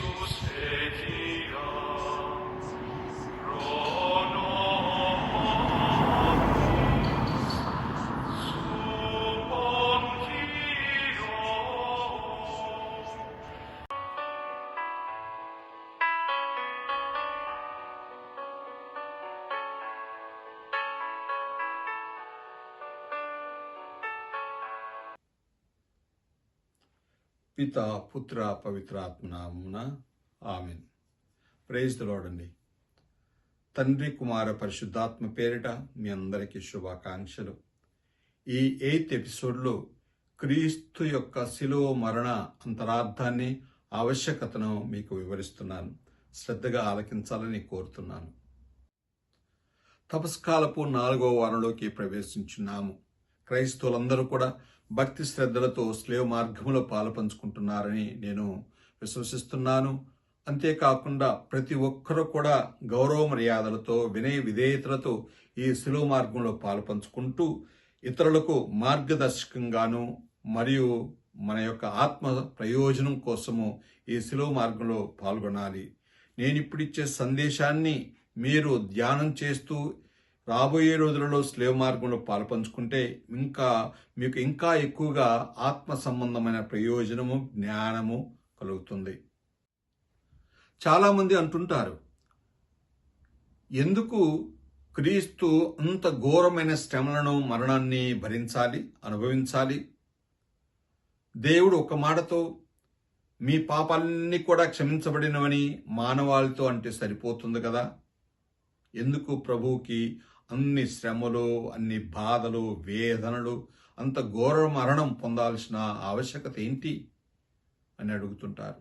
Jesus, Jesus. పిత పుత్ర పవిత్రాత్మనామున. Amen. Praise అండి. తండ్రి కుమార పరిశుద్ధాత్మ పేరిట మీ అందరికీ శుభాకాంక్షలు. ఈ ఎయిత్ ఎపిసోడ్లో క్రీస్తు యొక్క శిలువ మరణ అంతరార్థాన్ని ఆవశ్యకతను మీకు వివరిస్తున్నాను. శ్రద్ధగా ఆలకించాలని కోరుతున్నాను. తపస్కాలపు నాలుగో వారంలోకి ప్రవేశించున్నాము. క్రైస్తవులందరూ కూడా భక్తి శ్రద్ధలతో స్లేవ్ మార్గంలో పాలుపంచుకుంటున్నారని నేను విశ్వసిస్తున్నాను. అంతేకాకుండా ప్రతి ఒక్కరూ కూడా గౌరవ మర్యాదలతో వినయ విధేయతలతో ఈ శిలువ మార్గంలో పాలుపంచుకుంటూ ఇతరులకు మార్గదర్శకంగాను మరియు మన యొక్క ఆత్మ ప్రయోజనం కోసము ఈ శిలువ మార్గంలో పాల్గొనాలి. నేను ఇప్పుడు ఇచ్చే సందేశాన్ని మీరు ధ్యానం చేస్తూ రాబోయే రోజులలో స్లేవ్ మార్గంలో పాల్పంచుకుంటే ఇంకా మీకు ఇంకా ఎక్కువగా ఆత్మ సంబంధమైన ప్రయోజనము జ్ఞానము కలుగుతుంది. చాలామంది అంటుంటారు ఎందుకు క్రీస్తు అంత ఘోరమైన శ్రమలను మరణాన్ని భరించాలి అనుభవించాలి? దేవుడు ఒక మాటతో మీ పాపాలన్నీ కూడా క్షమించబడినవని మానవాళితో అంటే సరిపోతుంది కదా? ఎందుకు ప్రభువుకి అన్ని శ్రమలు అన్ని బాధలు వేదనలు అంత ఘోర మరణం పొందాల్సిన ఆవశ్యకత ఏంటి? అని అడుగుతుంటారు.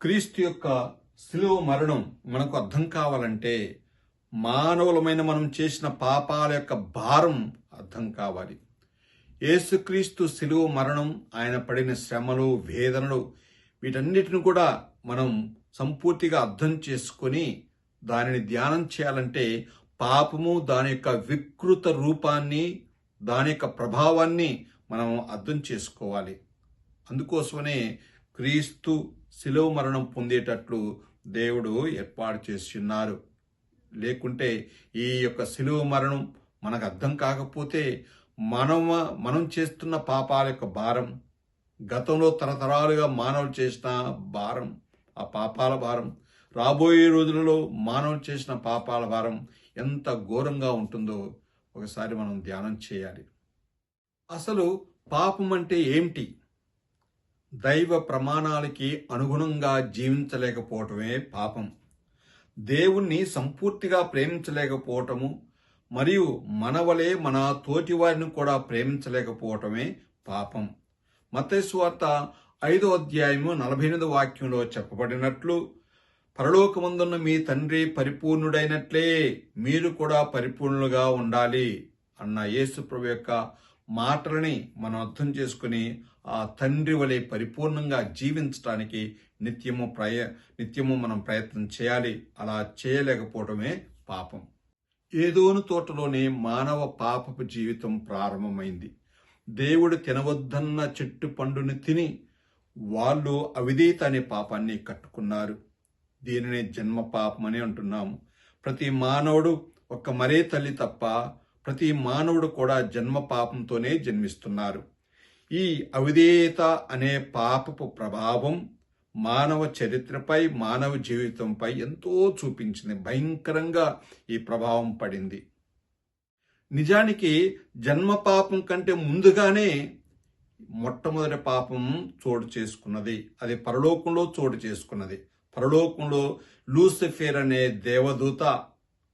క్రీస్తు యొక్క శిలువ మరణం మనకు అర్థం కావాలంటే మానవులమైన మనం చేసిన పాపాల యొక్క భారం అర్థం కావాలి. యేసుక్రీస్తు శిలువ మరణం ఆయన పడిన శ్రమలు వేదనలు వీటన్నిటిని కూడా మనం సంపూర్తిగా అర్థం చేసుకొని దానిని ధ్యానం చేయాలంటే పాపము దాని యొక్క వికృత రూపాన్ని దాని యొక్క ప్రభావాన్ని మనం అర్థం చేసుకోవాలి. అందుకోసమనే క్రీస్తు శిలువ మరణం పొందేటట్లు దేవుడు ఏర్పాటు చేస్తున్నారు. లేకుంటే ఈ యొక్క శిలువ మరణం మనకు అర్థం కాకపోతే మనం మనం చేస్తున్న పాపాల యొక్క భారం గతంలో తరతరాలుగా మానవులు చేసిన భారం ఆ పాపాల భారం రాబోయే రోజులలో మానవులు చేసిన పాపాల భారం ఎంత ఘోరంగా ఉంటుందో ఒకసారి మనం ధ్యానం చేయాలి. అసలు పాపం అంటే ఏమిటి? దైవ ప్రమాణాలకి అనుగుణంగా జీవించలేకపోవటమే పాపం. దేవుణ్ణి సంపూర్తిగా ప్రేమించలేకపోవటము మరియు మనవలే మన తోటి వారిని కూడా ప్రేమించలేకపోవటమే పాపం. మతేశ్వార్త ఐదో అధ్యాయము నలభై ఎనిమిది వాక్యంలో చెప్పబడినట్లు పరలోకమందున్న మీ తండ్రి పరిపూర్ణుడైనట్లే మీరు కూడా పరిపూర్ణులుగా ఉండాలి అన్న యేసుప్రభు యొక్క మాటలని మనం అర్థం చేసుకుని ఆ తండ్రి వలె పరిపూర్ణంగా జీవించడానికి నిత్యము ప్రయ నిత్యము మనం ప్రయత్నం చేయాలి. అలా చేయలేకపోవటమే పాపం. ఏదోను తోటలోనే మానవ పాపపు జీవితం ప్రారంభమైంది. దేవుడు తినవద్దన్న చెట్టు పండుని తిని వాళ్ళు అవిధేయత అనే పాపాన్ని కట్టుకున్నారు. దీనిని జన్మ పాపమని అంటున్నాము. ప్రతి మానవుడు ఒక్క మరే తల్లి తప్ప ప్రతి మానవుడు కూడా జన్మ పాపంతోనే జన్మిస్తున్నారు. ఈ అవిధేయత అనే పాపపు ప్రభావం మానవ చరిత్రపై మానవ జీవితంపై ఎంతో చూపించింది. భయంకరంగా ఈ ప్రభావం పడింది. నిజానికి జన్మ పాపం కంటే ముందుగానే మొట్టమొదటి పాపం చోటు చేసుకున్నది. అది పరలోకంలో చోటు చేసుకున్నది. పరలోకంలో లూసిఫేర్ అనే దేవదూత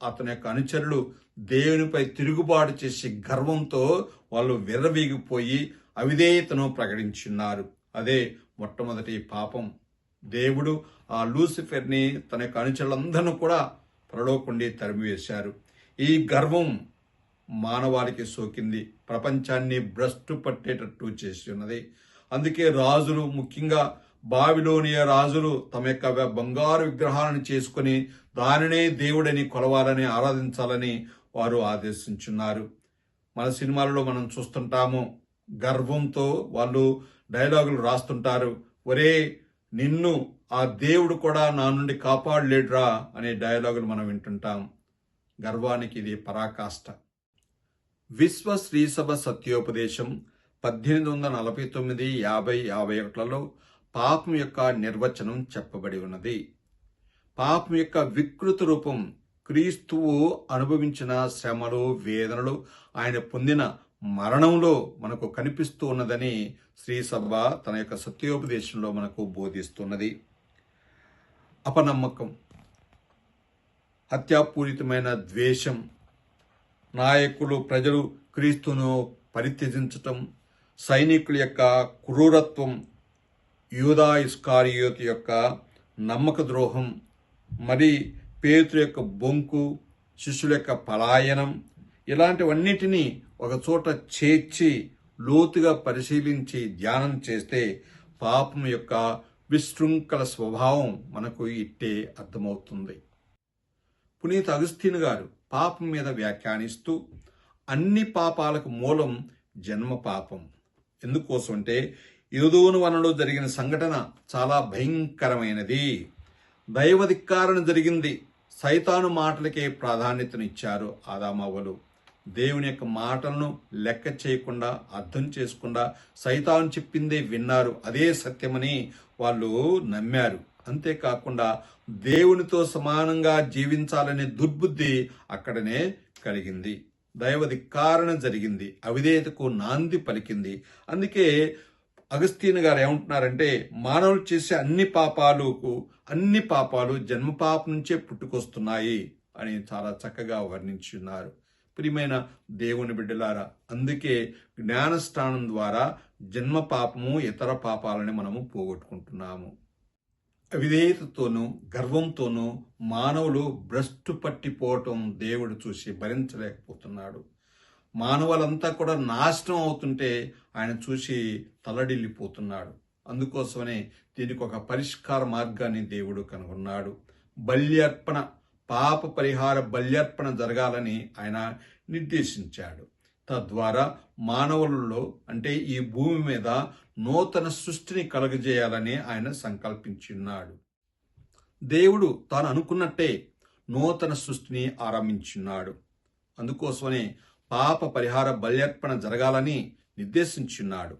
అతని యొక్క అనుచరులు దేవునిపై తిరుగుబాటు చేసి గర్వంతో వాళ్ళు విర్రవీగిపోయి అవిధేయతను ప్రకటించున్నారు. అదే మొట్టమొదటి పాపం. దేవుడు ఆ లూసిఫెర్ని తన యొక్క అనుచరులందరినూ కూడా పరలోకుండి తరిమివేశారు. ఈ గర్వం మానవాళికి సోకింది. ప్రపంచాన్ని భ్రష్టు పట్టేటట్టు చేసి ఉన్నది. అందుకే రాజులు ముఖ్యంగా బావిలోనియ రాజులు తమ యొక్క బంగారు విగ్రహాలను చేసుకుని దానినే దేవుడని కొలవాలని ఆరాధించాలని వారు ఆదేశించున్నారు. మన సినిమాలలో మనం చూస్తుంటాము గర్వంతో వాళ్ళు డైలాగులు రాస్తుంటారు ఒరే నిన్ను ఆ దేవుడు కూడా నా నుండి కాపాడలేడురా అనే డైలాగులు మనం వింటుంటాం. గర్వానికి ఇది పరాకాష్ట. విశ్వ శ్రీసభ సత్యోపదేశం పద్దెనిమిది వందల నలభై తొమ్మిది యాభై యాభై ఒకటిలలో పాపం యొక్క నిర్వచనం చెప్పబడి ఉన్నది. పాపం యొక్క వికృత రూపం క్రీస్తువు అనుభవించిన శ్రమలు వేదనలు ఆయన పొందిన మరణంలో మనకు కనిపిస్తూ ఉన్నదని శ్రీసభ తన యొక్క సత్యోపదేశంలో మనకు బోధిస్తున్నది. అపనమ్మకం హత్యాపూరితమైన ద్వేషం నాయకులు ప్రజలు క్రీస్తును పరిత్యజించటం సైనికుల యొక్క క్రూరత్వం యూదా ఇస్కారియోత్ యొక్క నమ్మక ద్రోహం మరి పేతురు యొక్క బొంకు శిష్యుల యొక్క పలాయనం ఇలాంటివన్నిటినీ ఒక చోట చేర్చి లోతుగా పరిశీలించి ధ్యానం చేస్తే పాపం యొక్క విశృంఖల స్వభావం మనకు ఇట్టే అర్థమవుతుంది. పునీత అగస్తీన్ గారు పాపం మీద వ్యాఖ్యానిస్తూ అన్ని పాపాలకు మూలం జన్మ పాపం. ఎందుకోసం అంటే యోదోను వనలో జరిగిన సంఘటన చాలా భయంకరమైనది. దైవధిక్కారణ జరిగింది. సైతాను మాటలకే ప్రాధాన్యతనిచ్చారు ఆదామవ్వలు దేవుని యొక్క మాటలను లెక్క చేయకుండా అర్థం చేసుకుండా సైతాను చెప్పిందే విన్నారు. అదే సత్యమని వాళ్ళు నమ్మారు. అంతేకాకుండా దేవునితో సమానంగా జీవించాలనే దుర్బుద్ధి అక్కడనే కలిగింది. దైవధిక్కారణ జరిగింది. అవిధేయతకు నాంది పలికింది. అందుకే అగస్తీన్ గారు ఏమంటున్నారంటే మానవులు చేసే అన్ని పాపాలకు అన్ని పాపాలు జన్మ పాపం నుంచే పుట్టుకొస్తున్నాయి అని చాలా చక్కగా వర్ణించున్నారు. ప్రియమైన దేవుని బిడ్డలారా అందుకే జ్ఞానస్థానం ద్వారా జన్మ పాపము ఇతర పాపాలని మనము పోగొట్టుకుంటున్నాము. అవిధేయతతోనూ గర్వంతోనూ మానవులు భ్రష్టు పట్టిపోవటం దేవుడు చూసి భరించలేకపోతున్నాడు. మానవులంతా కూడా నాశనం అవుతుంటే ఆయన చూసి తలడిల్లిపోతున్నాడు. అందుకోసమనే దీనికి ఒక పరిష్కార మార్గాన్ని దేవుడు కనుగొన్నాడు. బల్యర్పణ పాప పరిహార బల్యర్పణ జరగాలని ఆయన నిర్దేశించాడు. తద్వారా మానవులలో అంటే ఈ భూమి మీద నూతన సృష్టిని కలుగజేయాలని ఆయన సంకల్పించున్నాడు. దేవుడు తాను అనుకున్నట్టే నూతన సృష్టిని ఆరంభించున్నాడు. అందుకోసమనే పాప పరిహార బల్యర్పణ జరగాలని నిర్దేశించున్నాడు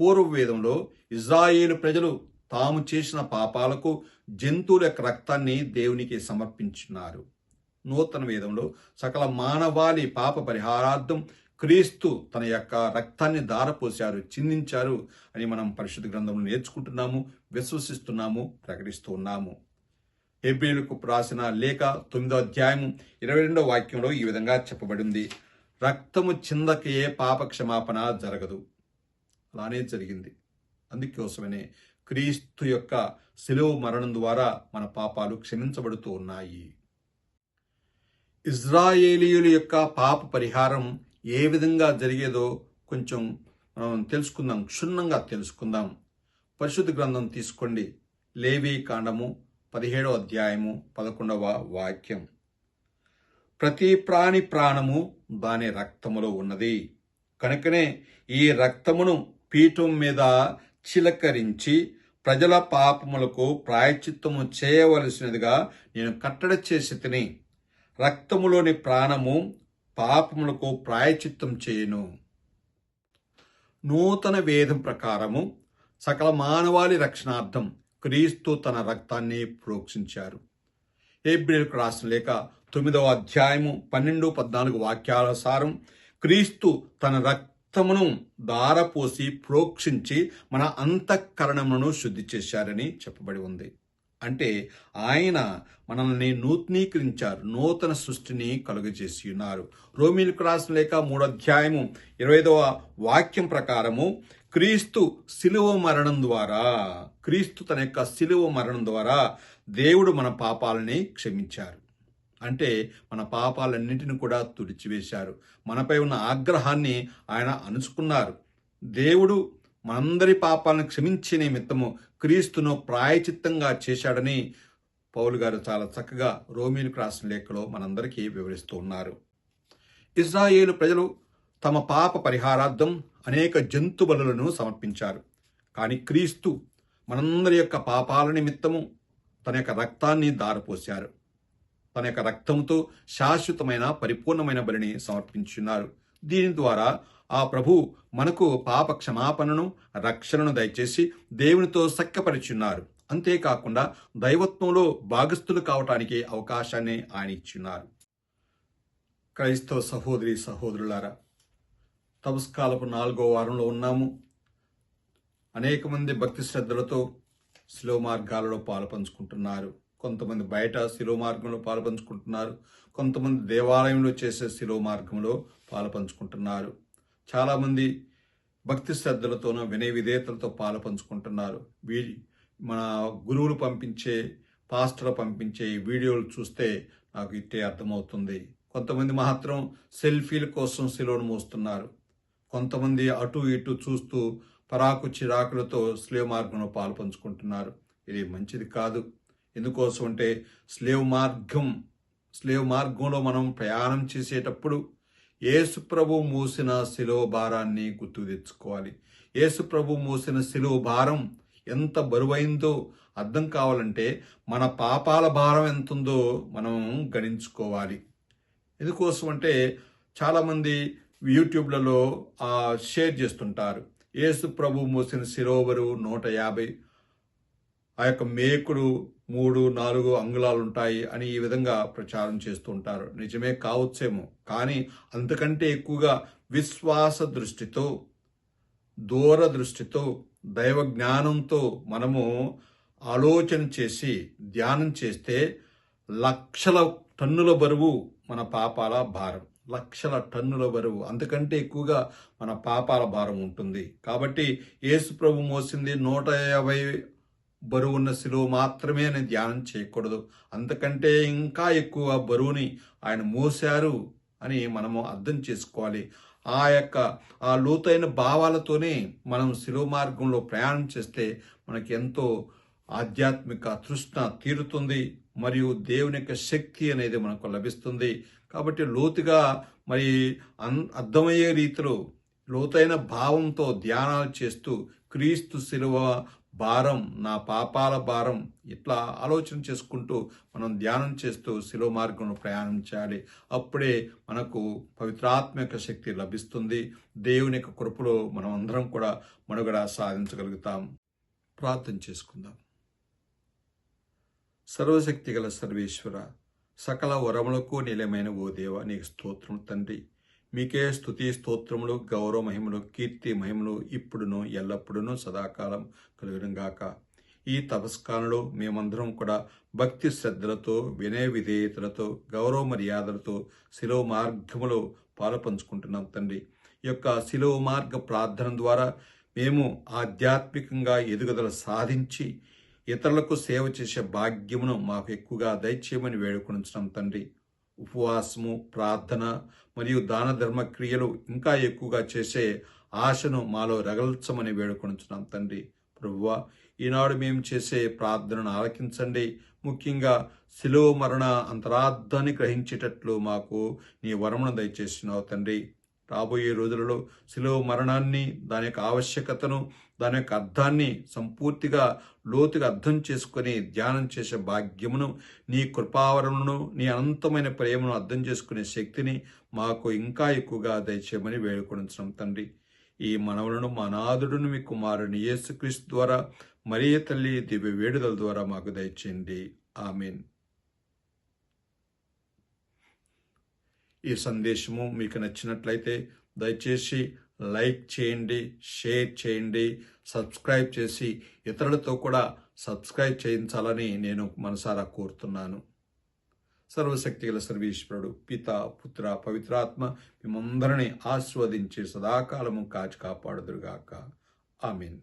పూర్వ వేదంలో ఇజ్రాయేలు ప్రజలు తాము చేసిన పాపాలకు జంతువుల యొక్క రక్తాన్ని దేవునికి సమర్పించున్నారు. నూతన వేదంలో సకల మానవాళి పాప పరిహారార్థం క్రీస్తు తన యొక్క రక్తాన్ని దారపోశారు చిందించారు అని మనం పరిశుద్ధ గ్రంథంలో నేర్చుకుంటున్నాము విశ్వసిస్తున్నాము ప్రకటిస్తూ ఉన్నాము హెబ్రిలకు రాసిన లేఖ తొమ్మిదో అధ్యాయం ఇరవై రెండో వాక్యంలో ఈ విధంగా చెప్పబడింది. రక్తము చిందకే పాప క్షమాపణ జరగదు. అలానే జరిగింది. అందుకోసమనే క్రీస్తు యొక్క శిలువు మరణం ద్వారా మన పాపాలు క్షమించబడుతూ ఉన్నాయి. ఇజ్రాయేలీయుల యొక్క పాప పరిహారం ఏ విధంగా జరిగేదో కొంచెం మనం తెలుసుకుందాం క్షుణ్ణంగా తెలుసుకుందాం. పరిశుద్ధ గ్రంథం తీసుకోండి. లేవీ కాండము పదిహేడో అధ్యాయము పదకొండవ వాక్యం. ప్రతి ప్రాణి ప్రాణము దాని రక్తములో ఉన్నది. కనుకనే ఈ రక్తమును పీఠం మీద చిలకరించి ప్రజల పాపములకు ప్రాయచిత్తము చేయవలసినదిగా నేను కట్టడ చేసి తిని రక్తములోని ప్రాణము పాపములకు ప్రాయచిత్తం చేయను. నూతన వేదం ప్రకారము సకల మానవాళి రక్షణార్థం క్రీస్తు తన రక్తాన్ని ప్రోక్షించారు. ఏబ్రిల్కు రాసిన లేక తొమ్మిదవ అధ్యాయము పన్నెండు పద్నాలుగు వాక్యాల సారం క్రీస్తు తన రక్తమును దారపోసి ప్రోక్షించి మన అంతఃకరణమును శుద్ధి చేశారని చెప్పబడి ఉంది. అంటే ఆయన మనల్ని నూతనీకరించారు నూతన సృష్టిని కలుగజేసి ఉన్నారు. రోమిలకు రాసిన లేక మూడో అధ్యాయము ఇరవై ఐదవ వాక్యం ప్రకారము క్రీస్తు శిలువ మరణం ద్వారా క్రీస్తు తన యొక్క శిలువ మరణం ద్వారా దేవుడు మన పాపాలని క్షమించారు. అంటే మన పాపాలన్నింటిని కూడా తుడిచివేశారు. మనపై ఉన్న ఆగ్రహాన్ని ఆయన అణుచుకున్నారు. దేవుడు మనందరి పాపాలను క్షమించే నిమిత్తము క్రీస్తును ప్రాయచిత్తంగా చేశాడని పౌలు గారు చాలా చక్కగా రోమిలకు రాసిన లేఖలో మనందరికీ వివరిస్తూ ఉన్నారు. ఇజ్రాయేలు ప్రజలు తమ పాప పరిహారార్థం అనేక జంతు బలులను సమర్పించారు. కానీ క్రీస్తు మనందరి యొక్క పాపాల నిమిత్తము తన యొక్క రక్తాన్ని దారపోశారు. తన యొక్క రక్తంతో శాశ్వతమైన పరిపూర్ణమైన బలిని సమర్పించున్నారు దీని ద్వారా ఆ ప్రభు మనకు పాప క్షమాపణను రక్షణను దయచేసి దేవునితో సఖ్యపరిచున్నారు. అంతేకాకుండా దైవత్వంలో భాగస్థులు కావటానికి అవకాశాన్ని ఆయన ఇచ్చున్నారు. క్రైస్తవ సహోదరి సహోదరులారా తపస్కాలపు నాలుగో వారంలో ఉన్నాము. అనేక మంది భక్తి శ్రద్ధలతో శిలో మార్గాలలో పాలు పంచుకుంటున్నారు కొంతమంది బయట శిలో మార్గంలో పాలుపంచుకుంటున్నారు. కొంతమంది దేవాలయంలో చేసే శిలో మార్గంలో పాలుపంచుకుంటున్నారు. చాలామంది భక్తి శ్రద్ధలతోనూ వినయ విధేయతలతో పాలుపంచుకుంటున్నారు. వీ మన గురువులు పంపించే పాస్టర్లు పంపించే ఈ వీడియోలు చూస్తే నాకు ఇట్టే అర్థమవుతుంది. కొంతమంది మాత్రం సెల్ఫీల కోసం శిలోను మోస్తున్నారు. కొంతమంది అటు ఇటు చూస్తూ పరాకు చిరాకులతో స్లేవ్ మార్గంలో పాలుపంచుకుంటున్నారు. ఇది మంచిది కాదు. ఎందుకోసం అంటే స్లేవ్ మార్గం స్లేవ్ మార్గంలో మనం ప్రయాణం చేసేటప్పుడు ఏసుప్రభు మూసిన శిలువ భారాన్ని గుర్తు తెచ్చుకోవాలి. ఏసుప్రభు మూసిన శిలువ భారం ఎంత బరువైందో అర్థం కావాలంటే మన పాపాల భారం ఎంతుందో మనం గణించుకోవాలి. ఎందుకోసం అంటే చాలామంది యూట్యూబ్లలో షేర్ చేస్తుంటారు. యేసు ప్రభు మోసిన శిరోవరు నూట యాభై ఆ యొక్క మేకుడు మూడు నాలుగు అంగుళాలు ఉంటాయి అని ఈ విధంగా ప్రచారం చేస్తూ ఉంటారు నిజమే కావచ్చేమో. కానీ అంతకంటే ఎక్కువగా విశ్వాస దృష్టితో దూర దృష్టితో దైవ జ్ఞానంతో మనము ఆలోచన చేసి ధ్యానం చేస్తే లక్షల టన్నుల బరువు మన పాపాల భారం. లక్షల టన్నుల బరువు. అంతకంటే ఎక్కువగా మన పాపాల భారం ఉంటుంది. కాబట్టి యేసు ప్రభు మోసింది నూట యాభై బరువున్న శిలువ మాత్రమే అని ధ్యానం చేయకూడదు. అంతకంటే ఇంకా ఎక్కువ బరువుని ఆయన మోశారు అని మనము అర్థం చేసుకోవాలి. ఆ యొక్క ఆ లోతైన భావాలతోనే మనం శిలువ మార్గంలో ప్రయాణం చేస్తే మనకి ఎంతో ఆధ్యాత్మిక తృష్ణ తీరుతుంది. మరియు దేవుని యొక్క శక్తి అనేది మనకు లభిస్తుంది. కాబట్టి లోతుగా మరి అన్ అర్థమయ్యే రీతిలో లోతైన భావంతో ధ్యానాలు చేస్తూ క్రీస్తు శిలువ భారం నా పాపాల భారం ఇట్లా ఆలోచన చేసుకుంటూ మనం ధ్యానం చేస్తూ శిలో మార్గంలో ప్రయాణం చేయాలి. అప్పుడే మనకు పవిత్రాత్మ యొక్క శక్తి లభిస్తుంది. దేవుని యొక్క కృపలో మనం అందరం కూడా మనుగడ సాధించగలుగుతాం. ప్రార్థన చేసుకుందాం. సర్వశక్తి గల సర్వేశ్వర సకల వరములకు నిలయమైన ఓ దేవ నీకు స్తోత్రం తండ్రి. మీకే స్థుతి స్తోత్రములు గౌరవ మహిమలు కీర్తి మహిమలు ఇప్పుడును ఎల్లప్పుడూను సదాకాలం కలుగునుగాక ఈ తపస్కాలంలో మేమందరం కూడా భక్తి శ్రద్ధలతో వినయ విధేయతలతో గౌరవ మర్యాదలతో శిలో మార్గములో పాలు పంచుకుంటున్నాం తండ్రి. ఈ యొక్క శిలో మార్గ ప్రార్థన ద్వారా మేము ఆధ్యాత్మికంగా ఎదుగుదల సాధించి ఇతరులకు సేవ చేసే భాగ్యమును మాకు ఎక్కువగా దయచేయమని వేడుకొనించడం తండ్రి. ఉపవాసము ప్రార్థన మరియు దాన ధర్మ క్రియలు ఇంకా ఎక్కువగా చేసే ఆశను మాలో రగల్చమని వేడుకొనుచున్నాం తండ్రి. ప్రభువా ఈనాడు మేము చేసే ప్రార్థనను ఆలకించండి. ముఖ్యంగా శిలువ మరణ అంతరార్థాన్ని గ్రహించేటట్లు మాకు నీ వరమును దయచేసినావు తండ్రి. రాబోయే రోజులలో శిలువ మరణాన్ని దాని యొక్క ఆవశ్యకతను దాని యొక్క అర్థాన్ని సంపూర్తిగా లోతుగా అర్థం చేసుకొని ధ్యానం చేసే భాగ్యమును నీ కృపావరమును నీ అనంతమైన ప్రేమను అర్థం చేసుకునే శక్తిని మాకు ఇంకా ఎక్కువగా దయచేయమని వేడుకొనించడం తండ్రి. ఈ మనవులను మా నాదుడును మీ కుమారుని యేసుక్రీస్తు ద్వారా మరియ తల్లి దివ్య వేడుదల ద్వారా మాకు దయచేయండి. ఆమెన్. ఈ సందేశము మీకు నచ్చినట్లయితే దయచేసి లైక్ చేయండి షేర్ చేయండి సబ్స్క్రైబ్ చేసి ఇతరులతో కూడా సబ్స్క్రైబ్ చేయించాలని నేను మనసారా కోరుతున్నాను. సర్వశక్తిగల సర్వీశ్వరుడు పిత పుత్ర పవిత్రాత్మ మిమ్మందరినీ ఆస్వాదించి సదాకాలము కాచి కాపాడుదురుగాక. ఆమెన్.